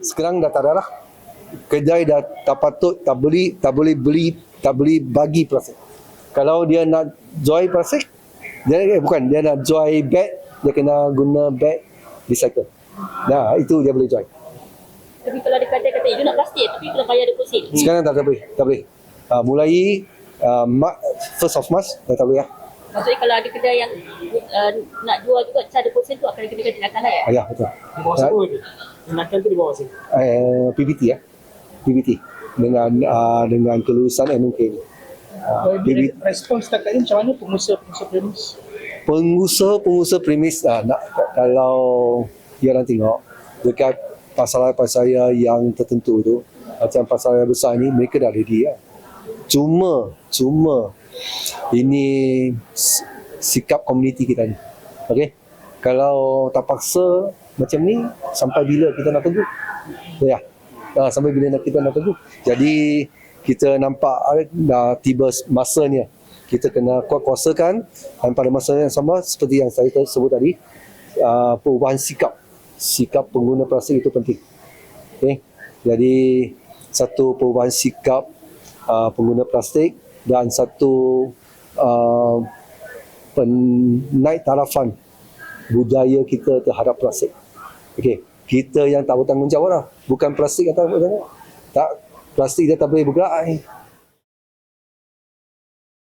Sekarang dah tak ada lah. Kedai dah tak patut, tak beli, tak boleh beli, tak boleh bagi plastik. Kalau dia nak jual plastik, dia eh, bukan, dia nak jual bag, dia kena guna bag recycle. Nah, itu dia boleh jual. Tapi kalau ada kedai kata, you nak plastik tapi kena bayar deposit. Sekarang tak, tak boleh, tak boleh. Uh, mulai uh, first of March dah tak boleh lah. Maksudnya kalau ada kedai yang uh, nak jual juga cara deposit tu akan dikenakan tindakan lah ya? Ah, ya, betul. Di bawah siapa tu? Tindakan tu di bawah siapa? Uh, PBT ya. PBT dengan uh, dengan kelulusan MMK ni. Uh, PBT Respon setakat ini macam mana pengusaha-pengusaha premis? pengusaha-pengusaha premis ah, nak, kalau dia orang tengok dekat pasaran-pasaran yang tertentu tu macam pasaran besar ni mereka dah ready lah. Cuma cuma ini sikap komuniti kita ni. Okey. Kalau tak paksa macam ni sampai bila kita nak tunggu? Ya. Ah, sampai bila nak kita nak tunggu? Jadi kita nampak ah, dah tiba masanya kita kena kuat-kuasakan dan pada masa yang sama seperti yang saya sebut tadi uh, perubahan sikap sikap pengguna plastik itu penting okay? jadi satu perubahan sikap uh, pengguna plastik dan satu uh, penaik tarafan budaya kita terhadap plastik okay? kita yang tak bertanggungjawab lah. Bukan plastik yang tak bertanggungjawab. Tak plastik dia tak boleh bergerak ni